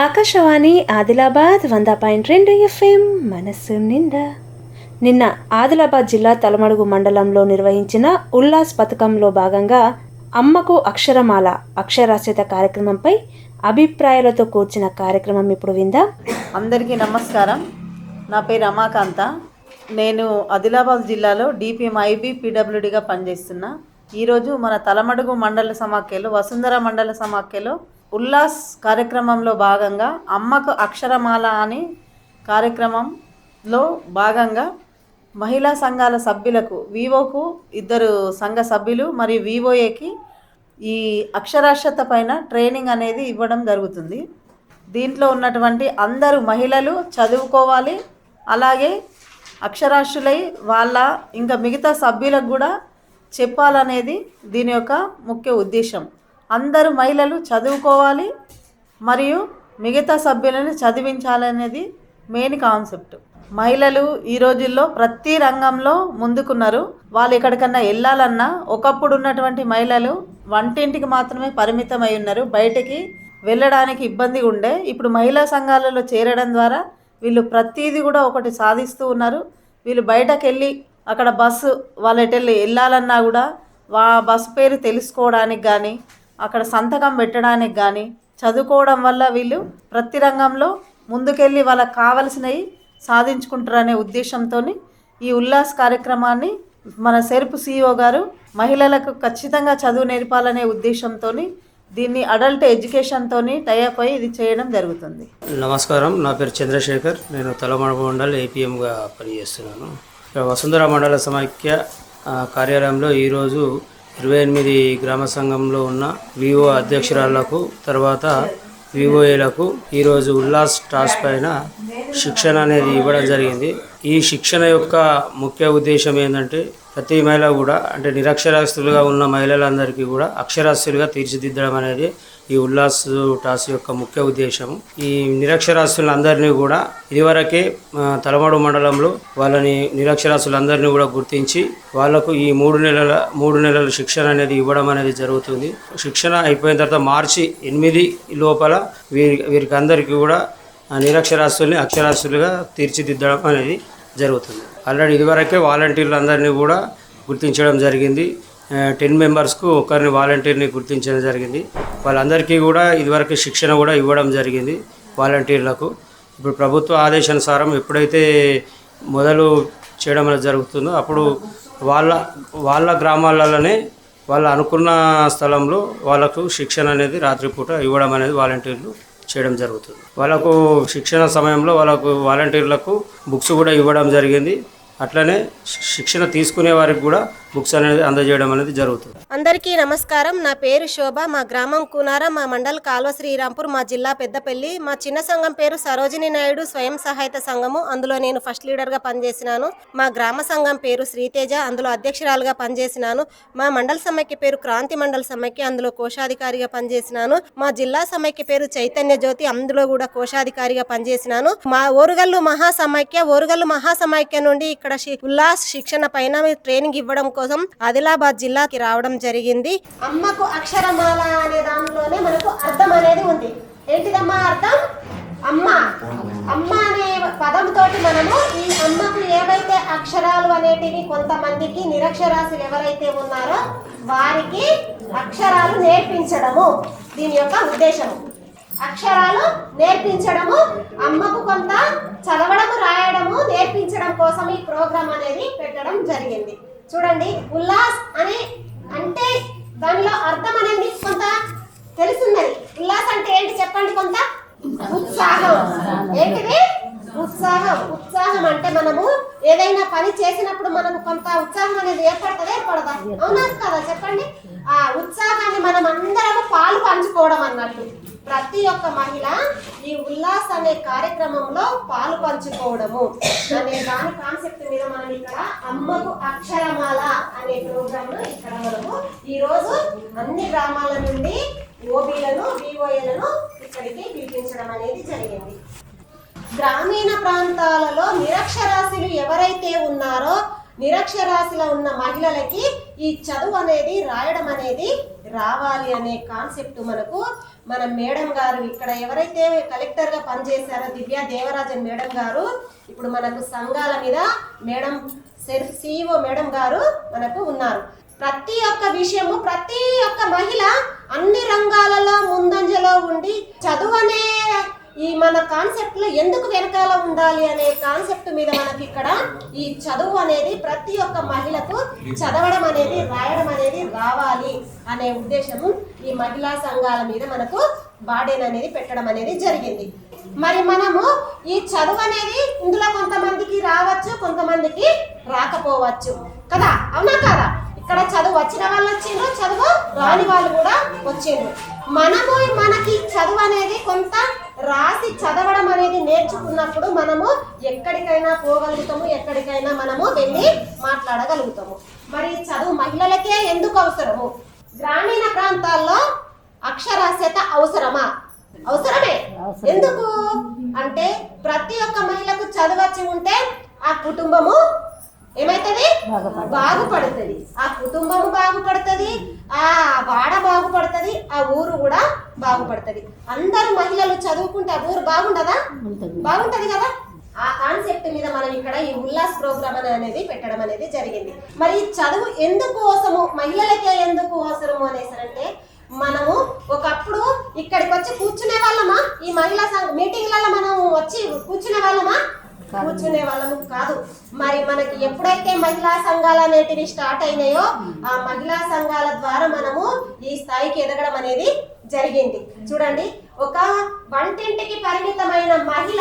ఆకాశవాణి ఆదిలాబాద్ వంద పాయింట్ రెండు ఎఫ్ఎం మనస్సు నిండా. నిన్న ఆదిలాబాద్ జిల్లా తలమడుగు మండలంలో నిర్వహించిన ఉల్లాస్ పథకంలో భాగంగా అమ్మకు అక్షరమాల అక్షరాస్యత కార్యక్రమంపై అభిప్రాయాలతో కూర్చిన కార్యక్రమం ఇప్పుడు విందా. అందరికీ నమస్కారం. నా పేరు రమాకాంత. నేను ఆదిలాబాద్ జిల్లాలో డిపిఎం పీడబ్ల్యూడిగా పనిచేస్తున్నా. ఈరోజు మన తలమడుగు మండల సమాఖ్యలో వసుంధర మండల సమాఖ్యలో ఉల్లాస్ కార్యక్రమంలో భాగంగా అమ్మకు అక్షరమాల అని కార్యక్రమంలో భాగంగా మహిళా సంఘాల సభ్యులకు వివోకు ఇద్దరు సంఘ సభ్యులు మరియు వివోఏకి ఈ అక్షరాస్యత పైన ట్రైనింగ్ అనేది ఇవ్వడం జరుగుతుంది. దీంట్లో ఉన్నటువంటి అందరూ మహిళలు చదువుకోవాలి. అలాగే అక్షరాస్యులై వాళ్ళ ఇంకా మిగతా సభ్యులకు కూడా చెప్పాలనేది దీని యొక్క ముఖ్య ఉద్దేశం. అందరూ మహిళలు చదువుకోవాలి మరియు మిగతా సభ్యులను చదివించాలనేది మెయిన్ కాన్సెప్ట్. మహిళలు ఈ రోజుల్లో ప్రతి రంగంలో ముందుకున్నారు. వాళ్ళు ఎక్కడికన్నా వెళ్ళాలన్నా ఒకప్పుడు ఉన్నటువంటి మహిళలు వంటింటికి మాత్రమే పరిమితమై ఉన్నారు. బయటికి వెళ్ళడానికి ఇబ్బంది ఉండే ఇప్పుడు మహిళా సంఘాలలో చేరడం ద్వారా వీళ్ళు ప్రతిదీ కూడా ఒకటి సాధిస్తూ ఉన్నారు. వీళ్ళు బయటకు వెళ్ళి అక్కడ బస్సు వాళ్ళ వెళ్ళాలన్నా కూడా వా బస్సు పేరు తెలుసుకోవడానికి కానీ అక్కడ సంతకం పెట్టడానికి కానీ చదువుకోవడం వల్ల వీళ్ళు ప్రతి రంగంలో ముందుకెళ్ళి వాళ్ళకి కావలసినవి సాధించుకుంటారనే ఉద్దేశంతో ఈ ఉల్లాస్ కార్యక్రమాన్ని మన సెర్పు సిఇఓ గారు మహిళలకు ఖచ్చితంగా చదువు నేర్పాలనే ఉద్దేశంతో దీన్ని అడల్ట్ ఎడ్యుకేషన్తో టైఅప్ అయి ఇది చేయడం జరుగుతుంది. నమస్కారం. నా పేరు చంద్రశేఖర్. నేను తలమడ మండల్ ఏపీఎంగా పనిచేస్తున్నాను. వసుంధర మండల సమైక్య కార్యాలయంలో ఈరోజు ఇరవై ఎనిమిది గ్రామ సంఘంలో ఉన్న వివో అధ్యక్షురాళ్ళకు తర్వాత వివోఏలకు ఈరోజు ఉల్లాస్ టాస్ పైన శిక్షణ అనేది ఇవ్వడం జరిగింది. ఈ శిక్షణ యొక్క ముఖ్య ఉద్దేశం ఏంటంటే ప్రతి మహిళ కూడా అంటే నిరక్షరాస్యులుగా ఉన్న మహిళలందరికీ కూడా అక్షరాస్యులుగా తీర్చిదిద్దడం అనేది ఈ ఉల్లాస్ టాస్ యొక్క ముఖ్య ఉద్దేశం ఈ నిరక్షరాస్యులందరినీ కూడా ఇదివరకే తలమడు మండలంలో వాళ్ళని నిరక్షరాస్యులందరినీ కూడా గుర్తించి వాళ్ళకు ఈ మూడు నెలల మూడు నెలల శిక్షణ అనేది ఇవ్వడం అనేది జరుగుతుంది. శిక్షణ అయిపోయిన తర్వాత మార్చి ఎనిమిది లోపల వీరి వీరికి అందరికీ కూడా నిరక్షరాస్యుల్ని అక్షరాస్యులుగా తీర్చిదిద్దడం అనేది జరుగుతుంది. ఆల్రెడీ ఇదివరకే వాలంటీర్లు అందరినీ కూడా గుర్తించడం జరిగింది. టెన్ మెంబర్స్కు ఒకరిని వాలంటీర్ని గుర్తించడం జరిగింది. వాళ్ళందరికీ కూడా ఇదివరకు శిక్షణ కూడా ఇవ్వడం జరిగింది వాలంటీర్లకు. ఇప్పుడు ప్రభుత్వ ఆదేశానుసారం ఎప్పుడైతే మొదలు చేయడం అనేది జరుగుతుందో అప్పుడు వాళ్ళ వాళ్ళ గ్రామాలలోనే వాళ్ళు అనుకున్న స్థలంలో వాళ్ళకు శిక్షణ అనేది రాత్రిపూట ఇవ్వడం అనేది వాలంటీర్లు చేయడం జరుగుతుంది. వాళ్ళకు శిక్షణ సమయంలో వాళ్ళకు వాలంటీర్లకు బుక్స్ కూడా ఇవ్వడం జరిగింది. అట్లనే శిక్షణ తీసుకునే వారికి కూడా బుక్స్ అనేది అందజేయడం అనేది జరుగుతుంది. అందరికీ నమస్కారం. నా పేరు శోభ. మా గ్రామం కూనార. మా మండల్ కాల్వ శ్రీరాంపూర్. మా జిల్లా పెద్దపల్లి. మా చిన్న సంఘం పేరు సరోజిని నాయుడు స్వయం సహాయత సంఘము. అందులో నేను ఫస్ట్ లీడర్గా పనిచేసినాను. మా గ్రామ సంఘం పేరు శ్రీతేజ. అందులో అధ్యక్షురాలుగా పనిచేసినాను. మా మండల సమైక్య పేరు క్రాంతి మండల సమైక్య అందులో కోశాధికారిగా పనిచేసినాను. మా జిల్లా సమైక్య పేరు చైతన్య జ్యోతి. అందులో కూడా కోశాధికారిగా పనిచేసినాను. మా ఓరుగల్లు మహాసమైక్య. ఓరుగల్లు మహాసమైక్య నుండి ఇక్కడ ఉల్లాస్ శిక్షణ పైన ట్రైనింగ్ ఇవ్వడం కోసం ఆదిలాబాద్ జిల్లాకి రావడం జరిగింది. అమ్మకు అక్షరమాల అనే దానిలోనే మనకు అర్థం అనేది ఉంది. ఏంటిదమ్మా అర్థం? అమ్మ. అమ్మ అనే పదంతో మనము ఈ అమ్మకు ఏవైతే అక్షరాలు అనేటివి కొంతమందికి నిరక్షరాస్యులు ఎవరైతే ఉన్నారో వారికి అక్షరాలు నేర్పించడము. దీని యొక్క ఉద్దేశము. అక్షరాలు నేర్పించడము అమ్మకు కొంత చదవడము రాయడము నేర్పించడం కోసం ఈ ప్రోగ్రాం అనేది పెట్టడం జరిగింది. చూడండి ఉల్లాస్ అని అంటే దానిలో అర్థం అనేది కొంత తెలుసున్నది. ఉల్లాస్ అంటే ఏంటి చెప్పండి కొంత? ఉత్సాహం. ఏంటిది? ఉత్సాహం. ఉత్సాహం అంటే మనము ఏదైనా పని చేసినప్పుడు మనకు కొంత ఉత్సాహం అనేది ఏర్పడుతుంది? ఏర్పడదా? అవునా కదా? చెప్పండి. ఆ ఉత్సాహాన్ని మనం అందరము పాలు పంచుకోవడం అన్నట్టు. ప్రతి ఒక్క మహిళ ఈ అనే కార్యక్రమంలో పాలు పంచుకోవడము. అనే దాని కాన్సెప్ట్ మీద మనం ఇక్కడ అమ్మకు అక్షరమాల అనే ప్రోగ్రామ్ ఇక్కడ మనము ఈ రోజు అన్ని గ్రామాల నుండి ఓబీలను బీఓఏలను ఇక్కడికి పిలిపించడం అనేది జరిగింది. గ్రామీణ ప్రాంతాలలో నిరక్షరాస్యులు ఎవరైతే ఉన్నారో నిరక్షరాస్యుల ఉన్న మహిళలకి ఈ చదువు అనేది రాయడం అనేది రావాలి అనే కాన్సెప్ట్ మనకు మన మేడం గారు ఇక్కడ ఎవరైతే కలెక్టర్గా పనిచేశారో దివ్య దేవరాజన్ మేడం గారు ఇప్పుడు మనకు సంఘాల మీద మేడం సిఇఓ మేడం గారు మనకు ఉన్నారు. ప్రతి ఒక్క విషయము ప్రతి ఒక్క మహిళ అన్ని రంగాలలో ముందంజలో ఉండి చదువు అనే ఈ మన కాన్సెప్ట్లో ఎందుకు వెనకాల ఉండాలి అనే కాన్సెప్ట్ మీద మనకి ఇక్కడ ఈ చదువు అనేది ప్రతి ఒక్క మహిళకు చదవడం అనేది రాయడం అనేది రావాలి అనే ఉద్దేశము ఈ మహిళా సంఘాల మీద మనకు బాడెన్ అనేది పెట్టడం అనేది జరిగింది. మరి మనము ఈ చదువు అనేది ఇందులో కొంతమందికి రావచ్చు కొంతమందికి రాకపోవచ్చు. కదా? అవునా కదా? ఇక్కడ చదువు వచ్చిన వాళ్ళు వచ్చిండ్రు చదువు రాని వాళ్ళు కూడా వచ్చిండ్రు. మనము మనకి చదువు అనేది కొంత రాసి చదవడం అనేది నేర్చుకున్నప్పుడు మనము ఎక్కడికైనా పోగలుగుతాము ఎక్కడికైనా మనము వెళ్ళి మాట్లాడగలుగుతాము. మరి చదువు మహిళలకే ఎందుకు అవసరము? గ్రామీణ ప్రాంతాల్లో అక్షరాస్యత అవసరమా? అవసరమే. ఎందుకు? అంటే ప్రతి ఒక్క మహిళకు చదువు వచ్చి ఉంటే ఆ కుటుంబము ఏమైతుంది? బాగుపడుతుంది. ఆ కుటుంబము బాగుపడుతుంది ఆ వాడ బాగుపడుతుంది ఆ ఊరు కూడా బాగుపడుతుంది. అందరు మహిళలు చదువుకుంటే ఆ ఊరు బాగుండదా? బాగుంటది కదా? ఆ కాన్సెప్ట్ మీద మనం ఇక్కడ ఈ ఉల్లాస్ ప్రోగ్రామ్ అనేది పెట్టడం అనేది జరిగింది. మరి చదువు ఎందుకు అవసరము? మహిళలకే ఎందుకు అవసరము అనేసి అంటే మనము ఒకప్పుడు ఇక్కడికి వచ్చి కూర్చునే వాళ్ళమా? ఈ మహిళా సంఘ మీటింగ్లలో మనం వచ్చి కూర్చునే వాళ్ళమా? కూర్చునే వాళ్ళము కాదు. మరి మనకి ఎప్పుడైతే మహిళా సంఘాలు అనేటివి స్టార్ట్ అయినాయో ఆ మహిళా సంఘాల ద్వారా మనము ఈ స్థాయికి ఎదగడం అనేది జరిగింది. చూడండి ఒక వంటింటికి పరిమితమైన మహిళ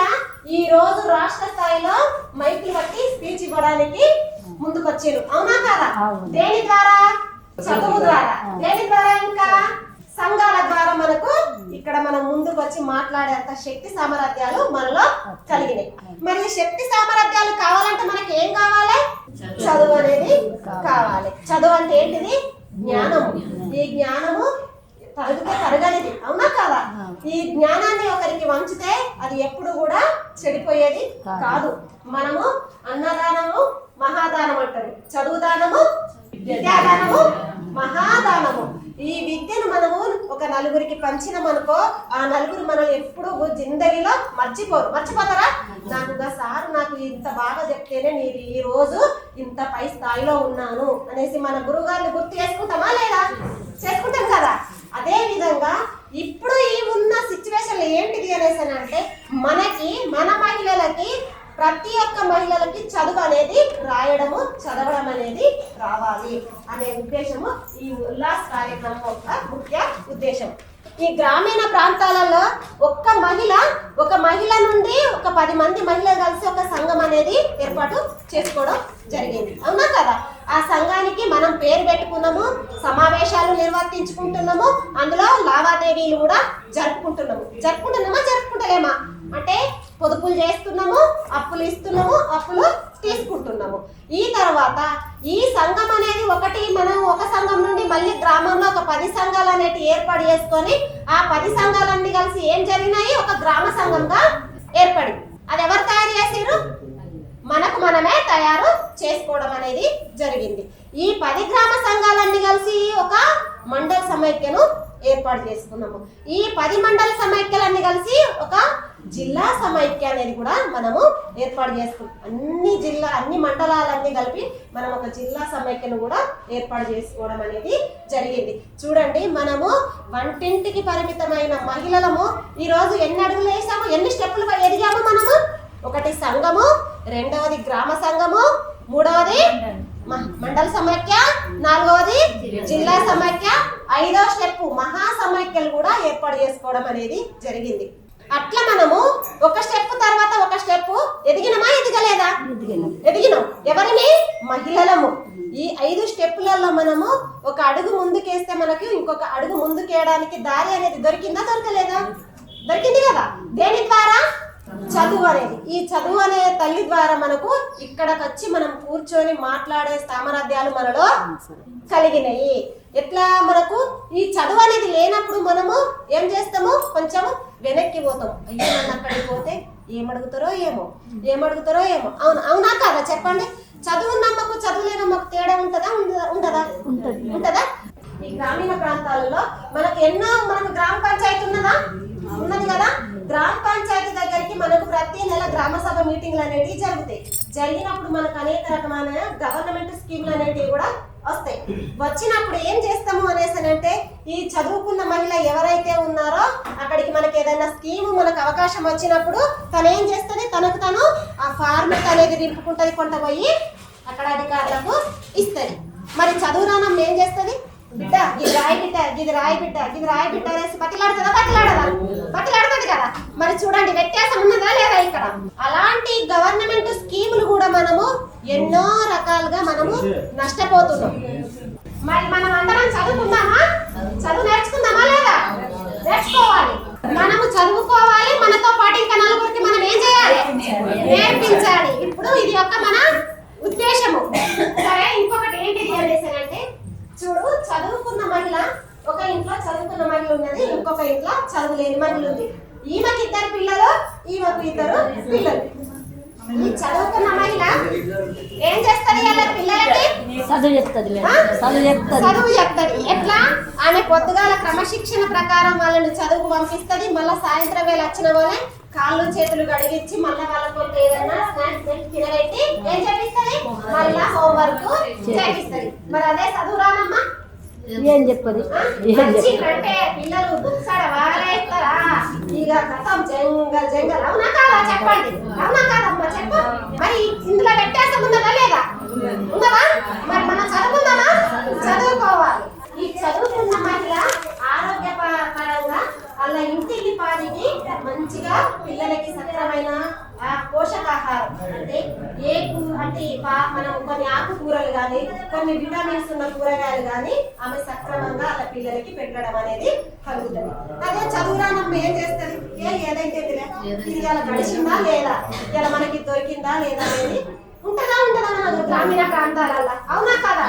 ఈ రోజు రాష్ట్ర స్థాయిలో మైకులు బట్టి స్పీచ్ ఇవ్వడానికి ముందుకొచ్చారు అవునా కాదా? దేని ద్వారా? చదువు ద్వారా. దేని ద్వారా ఇంకా? సంఘాల ద్వారా మనకు ఇక్కడ మనం ముందుకు వచ్చి మాట్లాడేంత శక్తి సామర్థ్యాలు మనలో కలిగినాయి. మరి శక్తి సామర్థ్యాలు కావాలంటే మనకి ఏం కావాలి? చదువు అనేది కావాలి. చదువు అంటే ఏంటిది? జ్ఞానము. ఈ జ్ఞానము తరుగుతే తరగనిది అవునా కాదా? ఈ జ్ఞానాన్ని ఒకరికి వంచితే అది ఎప్పుడు కూడా చెడిపోయేది కాదు. మనము అన్నదానము మహాదానం అంటారు చదువు దానము విద్యాదానము మహాదానము. ఈ విద్యను మనము ఒక నలుగురికి పంచినమనుకో ఆ నలుగురు మనల్ని ఎప్పుడు జిందగీలో మర్చిపోరు. మర్చిపోతారా? నాకు సార్ నాకు ఇంత బాగా చెప్తేనే నేను ఈ రోజు ఇంత పై స్థాయిలో ఉన్నాను అనేసి మన గురువు గారిని గుర్తు చేసుకుంటామా లేదా? చేసుకుంటాం కదా. అదే విధంగా ఇప్పుడు ఈ ఉన్న సిచ్యువేషన్ ఏంటిది అనేసి అని అంటే మనకి మన మహిళలకి ప్రతి ఒక్క మహిళలకి చదువు అనేది రాయడము చదవడం అనేది రావాలి అనే ఉద్దేశము ఈ ఉల్లాస్ కార్యక్రమం యొక్క ముఖ్య ఉద్దేశం. ఈ గ్రామీణ ప్రాంతాలలో ఒక్క మహిళ ఒక మహిళ నుండి ఒక పది మంది మహిళలు కలిసి ఒక సంఘం అనేది ఏర్పాటు చేసుకోవడం జరిగింది. అవునా కదా? ఆ సంఘానికి మనం పేరు పెట్టుకున్నాము సమావేశాలు నిర్వర్తించుకుంటున్నాము అందులో లావాదేవీలు కూడా జరుపుకుంటున్నాము. జరుపుకుంటున్నామా జరుపుకుంటలేమా? అంటే పొదుపులు చేస్తున్నాము అప్పులు ఇస్తున్నాము అప్పులు తీసుకుంటున్నాము. ఈ తర్వాత ఈ సంఘం అనేది ఒకటి మనం ఒక సంఘం నుండి మళ్ళీ గ్రామంలో ఒక పది సంఘాలు అనేటి ఏర్పాటు చేసుకొని ఆ పది సంఘాలన్నీ కలిసి ఏం జరిగినాయి? ఒక గ్రామ సంఘంగా ఏర్పడి అది ఎవరు తయారు చేసారు మనకు మనమే తయారు చేసుకోవడం అనేది జరిగింది. ఈ పది గ్రామ సంఘాలన్నీ కలిసి ఒక మండల సమైక్యను ఏర్పాటు చేసుకున్నాము. ఈ పది మండల సమైక్యలన్నీ కలిసి ఒక జిల్లా సమైక్య అనేది కూడా మనము ఏర్పాటు చేసుకున్నాం అన్ని జిల్లా అన్ని మండలాలన్నీ కలిపి మనం ఒక జిల్లా సమైక్యను కూడా ఏర్పాటు చేసుకోవడం అనేది జరిగింది. చూడండి మనము వంటింటికి పరిమితమైన మహిళలము ఈ రోజు ఎన్ని అడుగులు వేసాము? ఎన్ని స్టెప్పులు ఎదిగాము మనము? ఒకటి సంఘము రెండవది గ్రామ సంఘము మూడవది మండల సమైక్య నాలుగవది జిల్లా సమైక్య ఐదో స్టెప్ మహా సమైక్యలు కూడా ఏర్పాటు చేసుకోవడం అనేది జరిగింది. అట్లా మనము ఒక స్టెప్ తర్వాత ఒక స్టెప్ ఎదిగినమా ఎదగలేదా? ఎదిగినాం. ఎవరిని? మహిళలము. ఈ ఐదు స్టెప్పులలో మనము ఒక అడుగు ముందుకేస్తే మనకి ఇంకొక అడుగు ముందుకేయడానికి దారి అనేది దొరికిందా దొరకలేదా? దొరికింది కదా. దేని ద్వారా? చదువు అనేది ఈ చదువు అనే తల్లి ద్వారా మనకు ఇక్కడికి వచ్చి మనం కూర్చొని మాట్లాడే సామర్థ్యాలు మనలో కలిగినాయి. ఎట్లా మనకు ఈ చదువు అనేది లేనప్పుడు మనము ఏం చేస్తాము? కొంచెం వెనక్కి పోతాం అయ్యో నన్ను అక్కడికి పోతే ఏమడుగుతారో ఏమో? ఏమడుగుతారో ఏమో? అవును అవునా కాదా? చెప్పండి. చదువు నమ్మకు చదువు లేనమ్మకు తేడా ఉంటుందా? ఉంటుందా. ఉంటుందా? ఈ గ్రామీణ ప్రాంతాలలో మనకు ఎన్నో మనకు గ్రామ పంచాయతీ ఉన్నదా? ఉన్నది కదా. గ్రామ పంచాయతీ దగ్గరికి మనకు ప్రతి నెల గ్రామ సభ మీటింగ్లు అనేటివి జరుగుతాయి. జరిగినప్పుడు మనకు అనేక రకమైన గవర్నమెంట్ స్కీమ్లు అనేటివి కూడా వస్తాయి. వచ్చినప్పుడు ఏం చేస్తాము అనేసి అంటే ఈ చదువుకున్న మహిళ ఎవరైతే ఉన్నారో అక్కడికి మనకి ఏదైనా స్కీమ్ మనకు అవకాశం వచ్చినప్పుడు తను ఏం చేస్తుంది? తనకు తను ఆ ఫార్మెట్ అనేది నింపుకుంటది కొంత పోయి అక్కడ అధికారులకు ఇస్తుంది. మరి చదువు రానమ్మ ఏం చేస్తుంది? బిడ్డ ఇది రాయి బిడ్డ ఇది రాయి బిడ్డ ఇది రాయి బిడ్డ అనేసి బతిలాడుతుందా? బతిలాడదా? బతిలాడుతుంది కదా. మరి చూడండి వ్యత్యాసం ఉన్నదా లేదా ఇక్కడ? అలాంటి గవర్నమెంట్ స్కీములు కూడా మనము ఎన్నో రకాలుగా మనము నష్టపోతున్నాం. మరి మనం అందరం చదువుకుందామా? చదువు నేర్చుకుందామా లేదా? నేర్చుకోవాలి. మనము చదువుకోవాలి మనతో పాటు ఇంకా నలుగురికి మనం ఏం చేయాలి? నేర్పించాలి. ఇప్పుడు ఇది ఒక మన ఉద్దేశము. సరే ఇంకొకటి ఏంటిది అనేసి అంటే చూడు చదువుకున్న మహిళ ఒక ఇంట్లో చదువుకున్న మహిళ ఉన్నది ఇంకొక ఇంట్లో చదువులేని మహిళ ఉంది. ఈమెకి ఇద్దరు పిల్లలు ఈమెకు ఇద్దరు పిల్లలు. ఈ చదువుకున్న మహిళ ఏం చేస్తుంది పిల్లలకి? చదువు చెప్తుంది? చదువు చెప్తుంది. చదువు చెప్తుంది. ఎట్లా? ఆమె పొద్దుగాల క్రమశిక్షణ ప్రకారం వాళ్ళని చదువుకు పంపిస్తుంది. మళ్ళీ సాయంత్రం వేళ వచ్చిన వాళ్ళే కాళ్ళు చేతులు కడిగించి మళ్ళీ వాళ్ళ కొంత ఏదైనా స్నాక్స్ తినబెట్టి ఏం చేపిస్తుంది? మళ్ళా హోంవర్క్ చేపిస్తుంది. మరి అదే చదువు రానమ్మా? ఏం చెప్పదు. వచ్చిందంటే పిల్లలు బుక్స్ ఆడ ఇక కథం జంగల్ జంగల్ అవునా కాదా? చెప్పండి. అవునా కాదమ్మా? చెప్పు. మరి ఇందులో వ్యత్యాసం ఉన్నదా లేదా? ఉన్నదా? మరి మనం చదువుకుందామా? చదువుకోవాలి. ఈ మహిళ ఆరోగ్య ప- పరంగా వాళ్ళ ఇంటికి పాదికి మంచిగా పిల్లలకి సక్రమైన ఆ, పోషకాహారం. అంటే ఏ అంటే మనం కొన్ని ఆకుకూరలు కానీ కొన్ని విటమిన్స్ ఉన్న కూరగాయలు కానీ ఆమె సక్రమంగా వాళ్ళ పిల్లలకి పెట్టడం అనేది కలుగుతుంది. అదే చదువురానమ్మ ఏం చేస్తుంది? ఏ ఏదైతే ఇలా గడిచిందా లేదా? ఇలా మనకి దొరికిందా లేదా అనేది ఉంటదా ఉండదా మన గ్రామీణ ప్రాంతాలలో అవునా కదా?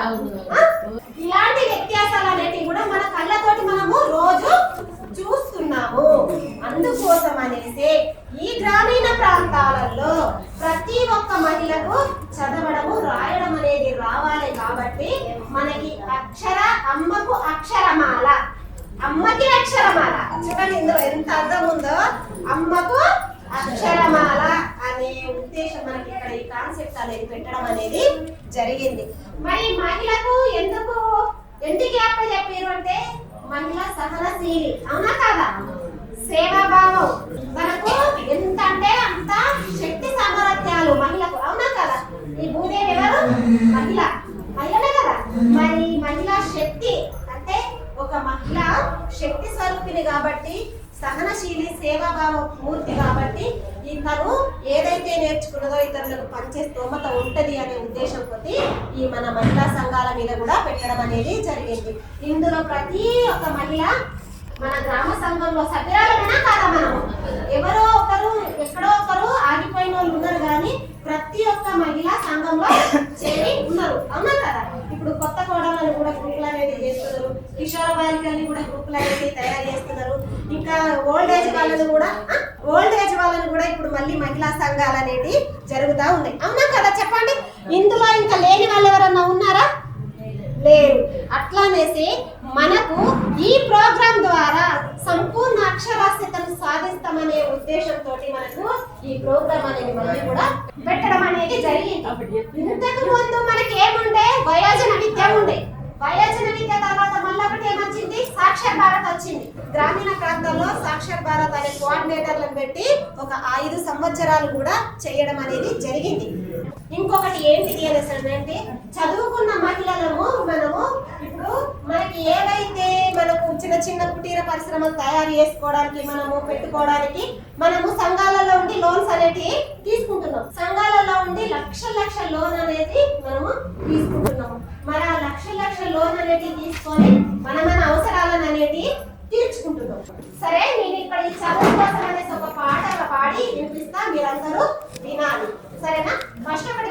ఇలాంటి వ్యత్యాసాలు అనేటివి కూడా మన కళ్ళతోటి మనము రోజు చూస్తున్నాము అందుకోసం అనేసి ఈ గ్రామీణ ప్రాంతాలలో ప్రతి ఒక్క మహిళకు చదవడము రాయడం అనేది రావాలి కాబట్టి మనకి అక్షర అమ్మకు అక్షరమాల అమ్మకి అక్షరమాల. చూడండి ఇందులో ఎంత అర్థం ఉందో? అమ్మకు అక్షరమాల అనే ఉద్దేశం మనకి ఇక్కడ ఈ కాన్సెప్ట్ అనేది పెట్టడం అనేది జరిగింది. మరి మహిళకు ఎందుకు ఎందుకు అప్ప చెప్పారు అంటే మహిళ సహనశీలి. అవునా కదా? సేవాభావం. మనకు ఎంత అంటే అంత శక్తి సామర్థ్యాలు మహిళకు. అవునా కదా? ఈ భూదేవి ఎవరు? మహిళ. మహిళనే కదా? మరి మహిళ శక్తి అంటే ఒక మహిళ శక్తి స్వరూపిణి కాబట్టి సహనశీలి సేవాభావ మూర్తి కాబట్టి నేర్చుకున్నదో ఇతరులకు పంచే స్తోమత ఉంటది అనే ఉద్దేశం కొద్ది ఈ మన మహిళా సంఘాల మీద కూడా పెట్టడం అనేది జరిగింది. ఇందులో ప్రతి ఒక్క మహిళ మన గ్రామ సంఘంలో సభ్యురాలమైనా కాదా మనం ఎవరో ఒకరు ఎక్కడో ఒకరు ఆగిపోయిన వాళ్ళు ఉన్నారు కానీ ప్రతి ఒక్క మహిళా సంఘంలో చేరి ఉన్నారు. అవునా కదా? ఇప్పుడు కొత్త కోడలను కూడా గ్రూపులు అనేది చేస్తున్నారు. కిషోర బాలికల్ని కూడా గ్రూపులు అనేది తయారు చేస్తున్నారు. ఇంకా ఓల్డ్ ఏజ్ వాళ్ళని కూడా ఓల్డ్ ఏజ్ వాళ్ళని కూడా ఇప్పుడు మళ్ళీ మహిళా సంఘాలు అనేవి జరుగుతూ ఉన్నాయి. అవునా కదా? చెప్పండి. ఇందులో ఇంకా లేని వాళ్ళు ఎవరన్నా ఉన్నారా? లేరు. అట్లానేసి మనకు ఈ ప్రోగ్రాం ద్వారా సంపూర్ణ అక్షరాస్యతను సాధిస్తామనే ఉద్దేశంతో మనకు ఈ ప్రోగ్రాం అనేది మళ్ళీ కూడా పెట్టడం అనేది జరిగింది. ఇంతకు ముందు మనకి ఏముండే వయోజన విద్య ఉండే. వయోజన విద్య తర్వాత మళ్ళీ ఏమొచ్చింది? సాక్షర్ భారత్ వచ్చింది. గ్రామీణ ప్రాంతాల్లో సాక్షర్ భారత్ అనే కోఆర్డినేటర్లను పెట్టి ఒక ఐదు సంవత్సరాలు కూడా చేయడం అనేది జరిగింది. ఇంకొకటి ఏంటిది అనేసి అంటే చదువుకున్న మహిళలము మనము ఇప్పుడు మనకి ఏవైతే మనకు చిన్న చిన్న కుటీర పరిశ్రమలు తయారు చేసుకోవడానికి మనము పెట్టుకోవడానికి మనము సంఘాలలో ఉండి లోన్స్ అనేటివి తీసుకుంటున్నాం. సంఘాలలో ఉండి లక్ష లక్ష లోన్ అనేది మనము తీసుకుంటున్నాము మరి ఆ లక్ష లక్ష లోన్ అనేది తీసుకొని మన మన అవసరాలను అనేది తీర్చుకుంటున్నాం. సరే నేను ఇక్కడ ఈ చదువు కోసం అనేసి ఒక పాట పాడి వినిపిస్తా మీరందరూ వినాలి. సరేనా? ఫస్ట్ ఒకటి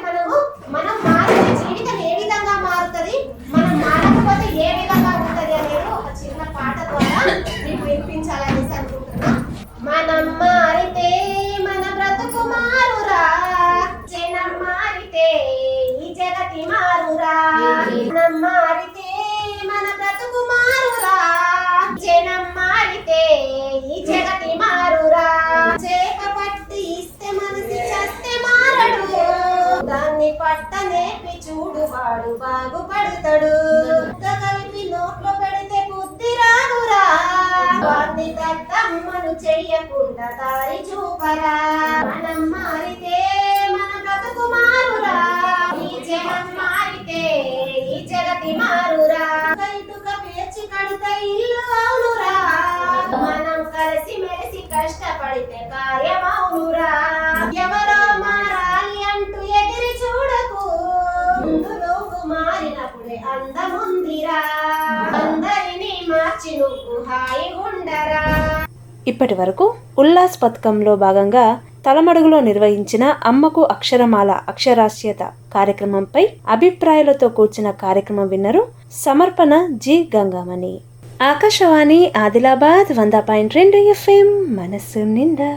వాడు బాగుపడతాడు. ముద్ద కలిపి నోట్లో పెడితే బుద్ధి రాదురా. వాడిని దత్తమ్మను చెయ్యకుండా దారి చూపరా. మనం మారితే మన బ్రతుకు మారురా. ఈ జగం మారితే ఈ జగతి మారురా. ఇటుక పేర్చి కడితే ఇల్లు అవునురా. మనం కలిసి మెలిసి కష్టపడితే కార్యమవునురా ఇప్పటి వరకు ఉల్లాస్ పథకంలో భాగంగా తలమడుగులో నిర్వహించిన అమ్మకు అక్షరమాల అక్షరాస్యత కార్యక్రమంపై అభిప్రాయాలతో కూర్చిన కార్యక్రమం విన్నరు సమర్పణ జి గంగామణి. ఆకాశవాణి ఆదిలాబాద్ వంద పాయింట్ రెండు ఎఫ్ఎం మనస్సు నిండా.